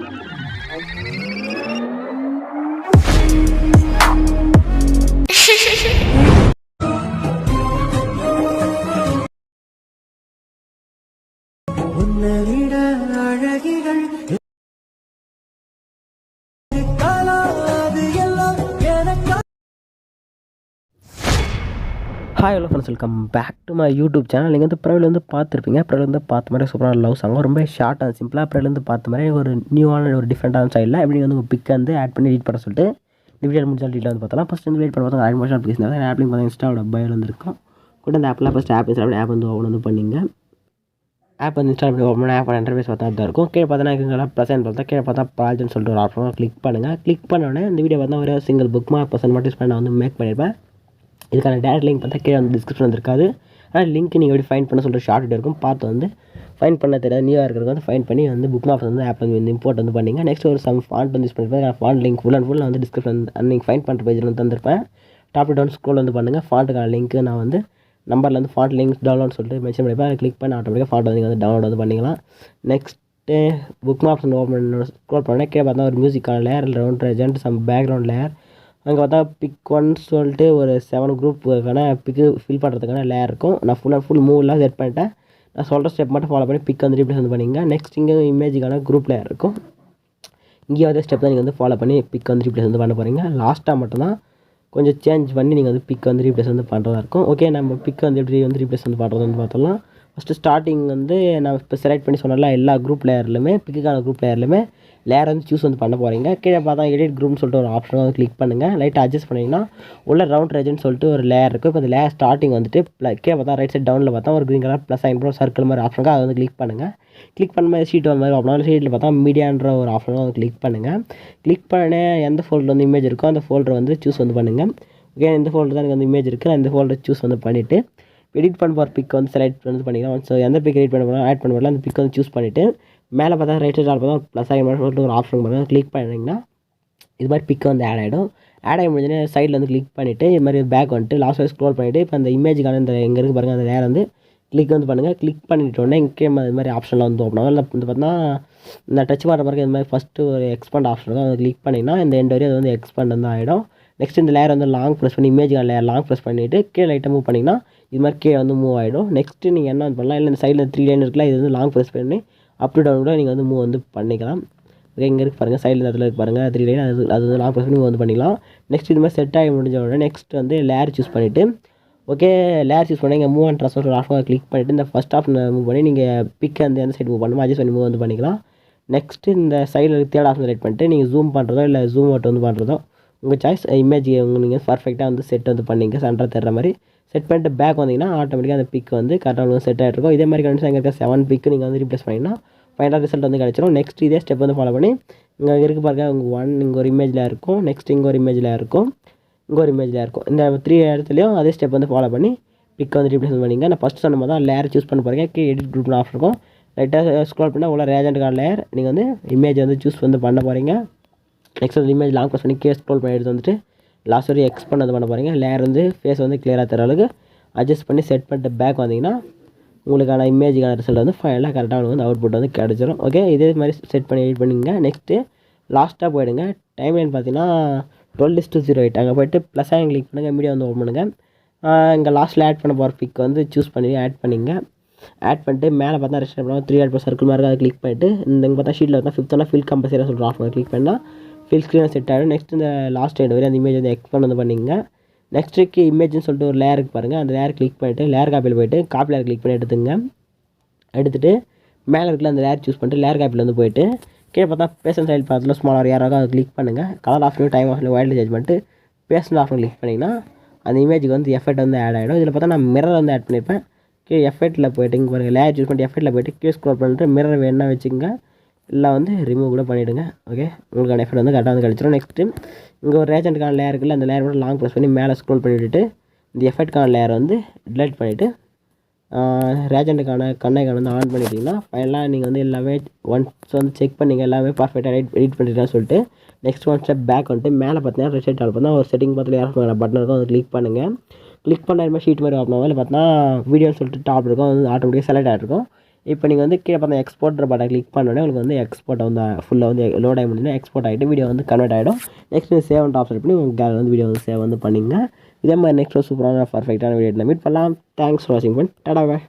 Música hi hello friends welcome back to my YouTube channel நீங்கள் வந்து ப்ரைவில் வந்து பார்த்துருப்பீங்க. ப்ரைவில் வந்து பார்த்த மாதிரி சூப்பரான லவ் சாங் ரொம்ப ஷார்ட் அண்ட் சிம்பிளாக ப்ரைவில் பார்த்த மாதிரி ஒரு நியூவான ஒரு டிஃப்ரெண்ட்டான ஸ்டைலில் எப்படி வந்து உங்கள் பிக் வந்து ஆட் பண்ணி ரீட் பண்ண சொல்லிட்டு வீடியோ முடிஞ்சால் டீட்டில் வந்து பார்த்தலாம் ஃபஸ்ட் வந்து வெயிட் பண்ண பார்த்தா ஆட் மோஷன் அப்ளிகேஷன் தான் ஆப்லையும் பார்த்தா இன்ஸ்டாவோட பயோவில் வந்துருக்கும். கூட அந்த ஆப்பில் ஃபஸ்ட் ஆப் இன்ஸ்டால் ஆப் வந்து ஓப்பன் வந்து பண்ணிங்க. ஆப் வந்து இன்ஸ்டால் பண்ணி ஓப்பன் ஆப் இன்டர்ஃபேஸ் பார்த்தா தான் இருக்கும். கீழே பார்த்தா ப்ரெசென்ட் பார்த்தா கீழே பார்த்தா ப்ராஜெக்ட்னு சொல்லிட்டு ஒரு ஆப்ஷன் கிளிக் பண்ணுங்கள் கிளிக் பண்ண உடனே இந்த வீடியோ பார்த்தா ஒரு சிங்கிள் புக் மார்க் பர்சன்ட் மட்டும் யூஸ் பண்ணி நான் வந்து மேக் பண்ணியிருப்பேன் இதுக்கான டேரக்ட் லிங்க் பார்த்தா கீழே வந்து டிஸ்கிரிப்ஷன் வந்திருக்காது. ஆனால் லிங்க் நீங்கள் எப்படி ஃபைன் பண்ண சொல்கிற ஷார்ட் இருக்கும். பார்த்து வந்து ஃபைன் பண்ண தெரியாது நியூ இருக்கிறது வந்து ஃபைன் பண்ணி வந்து புக் மாஃப் வந்து ஆப் வந்து இம்போர்ட் வந்து பண்ணிங்க. நெக்ஸ்ட் ஒரு சம் ஃபாண்ட் வந்து use பண்ணிருப்பேன் font link full and full வந்து டிஸ்கிரிப்ஷன் நீங்கள் ஃபைன் பண்ணுற பேஜில் வந்து தந்திருப்பேன். டாப் டவுன் ஸ்க்ரோல் வந்து பண்ணுங்கள் ஃபாண்ட்டுக்கான லிங்க் நான் வந்து நம்பரில் வந்து ஃபாண்ட் லிங்க் டவுன்லோட் சொல்லிட்டு மென்ஷன் பண்ணிப்பேன். அதை கிளிக் பண்ணி ஆட்டோமேட்டிக்காக ஃபாண்ட் வந்து வந்து டவுன்லோட் வந்து பண்ணிக்கலாம். Next bookmarks open scroll பண்ணேன் கீழே பார்த்தா ஒரு மியூசிக்கான லேயர் ரவுண்ட் ரெஜெண்ட் சம் பேக்ரவுண்ட் லேயர் அங்கே பார்த்தா பிக் ஒன்ஸ் சொல்லிட்டு ஒரு செவன் குரூப்புக்கான பிக்கு ஃபில் பண்ணுறதுக்கான லேயர் இருக்கும். நான் ஃபுல் அண்ட் ஃபுல் மூவ்லாம் செட் பண்ணிட்டேன். நான் சொல்கிற ஸ்டெப் மட்டும் ஃபாலோ பண்ணி பிக் வந்துட்டு இப்படி வந்து பண்ணிங்க. நெக்ஸ்ட் இங்கே இமேஜுக்கான குரூப் லேயர் இருக்கும். இங்கே வந்து ஸ்டெப் தான் நீங்கள் வந்து ஃபாலோ பண்ணி பிக் வந்து ரீப்ளேஸ் வந்து பண்ண போகிறீங்க லாஸ்ட்டாக மட்டும்தான் கொஞ்சம் சேஞ்ச் பண்ணி நீங்கள் வந்து பிக் வந்து ரீப்ளேஸ் வந்து பண்ணுறதா இருக்கும். ஓகே நம்ம பிக் வந்து எப்படி வந்து ரீப்ளேஸ் வந்து பண்ணுறது வந்து பார்த்தோம்னா ஃபஸ்ட்டு ஸ்டார்டிங் வந்து நான் இப்போ செலக்ட் பண்ணி சொன்னல எல்லா குரூப் லேயர்லையுமே பிக்குக்கான குரூப் லேயர்லையுமே லேயர் வந்து சூஸ் வந்து பண்ண போகிறீங்க கீழே பார்த்தா எடிட் குரூப்னு சொல்லிட்டு ஒரு ஆப்ஷன் வந்து கிளிக் பண்ணுங்கள் லைட்டாக அட்ஜஸ்ட் பண்ணிங்கன்னா உள்ள ரவுண்ட் ரேஜ்னு சொல்லிட்டு ஒரு லேயர் இருக்குது இப்போ அந்த லேயர் ஸ்டார்டிங் வந்துட்டு கீழே பார்த்தா ரைட் சைட் டவுனில் பார்த்தா ஒரு green colour plus sign circle மாதிரி ஆப்ஷனுக்கு அதை வந்து கிளிக் பண்ணுங்கள் கிளிக் பண்ண மாதிரி ஷீட் வந்த மாதிரி அப்படின்னா ஷீட்டில் பார்த்தா மீடியான்ற ஒரு ஆப்ஷன் வந்து கிளிக் பண்ணுங்கள் கிளிக் பண்ண எந்த ஃபோல்டர் வந்து இமேஜ் இருக்கோ அந்த ஃபோல்டர் வந்து சூஸ் வந்து பண்ணுங்கள் ஓகே இந்த ஃபோல்டர் தான் எனக்கு வந்து இமேஜ் இருக்குது அந்த ஃபோல்டர் சூஸ் வந்து பண்ணிவிட்டு எடிட் பண்ண போகிற பிக் வந்து செலக்ட் வந்து பண்ணிக்கலாம். ஸோ எந்த பிக் எடிட் பண்ண போகிறோம் ஆட் பண்ண போகிறோம் அந்த பிக் வந்து சூஸ் பண்ணிவிட்டு மேலே பார்த்தா ரைட் சைட் பார்த்தா ப்ளஸ் ஆகி சொல்லிட்டு ஒரு ஆப்ஷன் பண்ணுங்கள் கிளிக் பண்ணிங்கன்னா இது மாதிரி பிக் வந்து ஆட் ஆகிடும் ஆட் ஆகி முடிஞ்சோடனே சைடில் வந்து கிளிக் பண்ணிவிட்டு இது மாதிரி பேக் வந்துட்டு லாஸ்ட் வரை ஸ்க்ரோல் பண்ணிவிட்டு இப்போ அந்த இமேஜுக்கான இந்த எங்கே இருக்குது பாருங்கள் அந்த நேரம் வந்து கிளிக் வந்து பண்ணுங்கள் கிளிக் பண்ணிட்டோடனே இங்கே இது மாதிரி ஆப்ஷனில் வந்து ஓப்பன் ஆகும். இல்லை வந்து பார்த்தீங்கன்னா இந்த டச் பண்ணுற மாதிரி இது மாதிரி ஃபஸ்ட்டு ஒரு எக்ஸ்பண்ட் ஆப்ஷன் இருக்கும் அதை கிளிக் பண்ணிங்கன்னா இந்த எண்ட் வரையும் அது வந்து எக்ஸ்பண்ட் வந்து ஆகிடும் நெக்ஸ்ட் இந்த லேயர் வந்து லாங் ப்ரெஸ் பண்ணி இமேஜ் லேயர் லாங் ப்ரெஸ் பண்ணிவிட்டு கீழே லைட்டாக மூவ் பண்ணிங்கன்னா இது மாதிரி கீழே வந்து மூவ் ஆகிடும் நெக்ஸ்ட்டு நீங்கள் என்ன வந்து பண்ணலாம்? இல்லை இந்த சைடில் த்ரீ லைன் இருக்குல்ல இது வந்து லாங் ப்ரெஸ் பண்ணி அப் டு டவுன் கூட நீங்கள் வந்து மூவ் வந்து பண்ணிக்கலாம். ஓகே இங்கே இருக்கு பாருங்கள் சைடில் இடத்துல இருக்கு பாருங்கள் த்ரீ லைன் அது அது வந்து லாங் ப்ரெஸ் பண்ணி மூவ் வந்து பண்ணிக்கலாம். நெக்ஸ்ட் இது மாதிரி செட் ஆகி முடிஞ்ச உடனே நெக்ஸ்ட் வந்து லேயர் சூஸ் பண்ணிவிட்டு ஓகே லேயர் சூஸ் பண்ணி இங்கே மூவ் அண்ட் ட்ரெஸ் ஒரு ஆஃப் கிளிக் பண்ணிவிட்டு இந்த ஃபஸ்ட் ஆஃப் மூவ் பண்ணி நீங்கள் பிக் அந்த எந்த சைடு மூவ் பண்ணுமோ அட்ஜஸ்ட் பண்ணி மூவ் வந்து பண்ணிக்கலாம். நெக்ஸ்ட்டு இந்த சைடில் தேர்ட் ஆப்ஷன் செலக்ட் பண்ணிட்டு நீங்கள் ஜூம் பண்ணுறதோ இல்லை ஜூம் அவுட் வந்து பண்ணுறதோ உங்கள் சாய்ஸ் இமேஜ் நீங்கள் பர்ஃபெக்டாக வந்து செட் வந்து பண்ணிங்க சண்டை தர்ற மாதிரி. செட் பண்ணிட்டு பேக் வந்தீங்கன்னா ஆட்டோமேட்டிக்காக அந்த பிக் வந்து கரெக்டாக உங்களுக்கு செட் ஆகிட்டு இருக்கும் இதே மாதிரி கண்டிப்பாக எங்கே இருக்க செவன் பிக்கு நீங்கள் வந்து ரீப்ளேஸ் பண்ணிங்கன்னா ஃபைனல் ரிசல்ட் வந்து கிடச்சிரும். நெக்ஸ்ட் இதே ஸ்டெப் வந்து ஃபாலோ பண்ணி இங்கே இருக்கு பாருங்க உங்கள் ஒன் இங்கே ஒரு இமேஜில் இருக்கும். நெக்ஸ்ட் இங்கே ஒரு இமேஜில் இருக்கும். இங்கே ஒரு இமேஜில் இருக்கும். இந்த த்ரீ இடத்துலையும் அதே ஸ்டெப் வந்து ஃபாலோ பண்ணி பிக் வந்து ரீப்ளேஸ் பண்ணிங்க. நான் ஃபஸ்ட் சொன்ன மாதிரி தான் லேயர் சூஸ் பண்ண போகிறீங்க கே எடிட் குரூப்னு ஆஃப் இருக்கும். லைட்டாக ஸ்க்ரோல் பண்ணால் உள்ள ரேஜென்ட்டுக்கான லேயர் நீங்கள் வந்து இமேஜ் வந்து சூஸ் வந்து பண்ண போகிறீங்க நெக்ஸ்ட் வந்து இமேஜ் லாங் ப்ரெஸ் பண்ணி கீழே ஸ்க்ரோல் பண்ணி எடுத்து வந்துட்டு லாஸ்ட் வரையும் எக்ஸ்பெண்ட் பண்ணது பண்ண போகிறீங்க லேயர் வந்து ஃபேஸ் வந்து கிளியராக தர அளவுக்கு அட்ஜஸ்ட் பண்ணி செட் பண்ணிட்டு பேக் வந்தீங்கன்னா உங்களுக்கான இமேஜுக்கான ரிசல்ட் வந்து ஃபைனலாக கரெக்டாக உங்களுக்கு வந்து அவுட்புட் வந்து கிடச்சிரும். ஓகே இதே மாதிரி செட் பண்ணி எடிட் பண்ணிங்க. நெக்ஸ்ட்டு லாஸ்ட்டாக போயிடுங்க. டைம் லைன் பார்த்தீங்கன்னா twelve is two zero eight அங்கே போயிட்டு ப்ளஸ் ஆகி கிளிக் பண்ணுங்கள் மீடியா வந்து ஓப்பன் பண்ணுங்கள் இங்கே லாஸ்ட்டில் ஆட் பண்ண போகிற பிக் வந்து சூஸ் பண்ணி ஆட் பண்ணிங்க. ஆட் பண்ணிட்டு மேலே பார்த்தா ரெஸ்ட் பண்ணுவோம் த்ரீ ஆட் சர்க்கிள் மாதிரி அதை கிளிக் பண்ணிட்டு இந்த இங்கே பார்த்தா ஷீட்டில் பார்த்தா ஃபிஃப்த்னா ஃபில் கம்பல்சரியாக சொல்கிற ஆஃப் கிளிக் பண்ணால் ஃபில் ஸ்க்ரீன் செட் ஆகிடும் நெக்ஸ்ட் இந்த லாஸ்ட் எண்ட் வரையும் அந்த இமேஜ் வந்து எக்ஸ்பேண்ட் வந்து பண்ணிங்க நெக்ஸ்ட்டுக்கு இமேஜ்னு சொல்லிட்டு ஒரு லேயருக்கு பாருங்கள் அந்த லேயர் கிளிக் பண்ணிவிட்டு லேயர் காப்பியில் போயிட்டு காப்பி லேயர் கிளிக் பண்ணி எடுத்துங்க எடுத்துகிட்டு மேலே இருக்கிற அந்த லேயர் சூஸ் பண்ணிட்டு லேயர் காப்பியில் வந்து போயிட்டு கீழே பார்த்தா பேசன் சைடு பார்த்துல ஸ்மாலர் யாராவது அதை கிளிக் பண்ணுங்கள் கலர் ஆஃப்லையும் டைம் ஆஃப்லையும் வைல்டு சேஞ்ச் பண்ணிட்டு பேசன் ஆஃப்லையும் கிளிக் பண்ணிங்கன்னா அந்த இமேஜுக்கு வந்து எஃபெக்ட் வந்து ஆட் ஆகிடும் இதில் பார்த்தா நான் மிரர் வந்து ஆட் பண்ணியிருப்பேன் கீழே எஃபெக்ட்டில் போயிட்டு இங்கே பாருங்கள் லேயர் சூஸ் பண்ணிட்டு எஃபெக்ட்டில் போயிட்டு கீழே ஸ்க்ரோல் பண்ணிட்டு மிரர் வேணா வச்சுக்கோங்க. இல்லை வந்து ரிமூவ் கூட பண்ணிவிடுங்க ஓகே உங்களுக்கான எஃபெக்ட் வந்து கரெக்டாக வந்து கிடச்சிரும். நெக்ஸ்ட்டு இங்கே ஒரு ரேஜென்ட்டுக்கான லேயர் இருக்குல்ல அந்த லேயர் கூட லாங் ப்ரெஸ் பண்ணி மேலே ஸ்க்ரோல் பண்ணி விட்டுட்டு இந்த எஃபெக்ட்கான லேயர் வந்து டிலேட் பண்ணிவிட்டு ரேஜெண்ட்டுக்கான கண்ணைக்கான வந்து ஆன் பண்ணிட்டீங்கன்னா ஃபைனலாக நீங்கள் வந்து எல்லாமே ஒன்ஸ் வந்து செக் பண்ணிங்க எல்லாமே பர்ஃபெக்டாக எடிட் எடிட் பண்ணிட்டீங்கன்னு சொல்லிட்டு நெக்ஸ்ட் ஒன் ஸ்டெப் பேக் வந்துட்டு மேலே பார்த்தீங்கன்னா ரெட் சைட் பார்த்தா ஒரு செட்டிங் பார்த்து யாரும் பட்டன் இருக்கும் அதை கிளிக் பண்ணுங்கள் கிளிக் பண்ண மாதிரி ஷீட் மாதிரி ஓப்பன் ஆகும். இல்லை பார்த்தீங்கன்னா வீடியோன்னு சொல்லிட்டு டாப் இருக்கும் அது ஆட்டோமேட்டிக்காக செலக்ட் ஆகிருக்கும். இப்போ நீங்கள் வந்து கீழே பார்த்தா எக்ஸ்போர்ட்ற பட்டை கிளிக் பண்ணோடனே உங்களுக்கு வந்து எக்ஸ்போர்ட் வந்து ஃபுல்லாக வந்து லோட் ஆகி முடிஞ்சுன்னா எக்ஸ்போர்ட் ஆகிட்டு வீடியோ வந்து கன்வெர்ட் ஆகிடும் நெக்ஸ்ட் நீங்கள் சேவ் ஆப்ஷன் பண்ணி உங்கள் கேலரி வந்து வீடியோ வந்து சேவ் வந்து பண்ணிங்க இதே மாதிரி நெக்ஸ்ட் சூப்பரான பர்ஃபெக்டான வீடியோ மீட் பண்ணலாம். தேங்க்ஸ் ஃபார் வாட்சிங் பண்ணி டடாவே.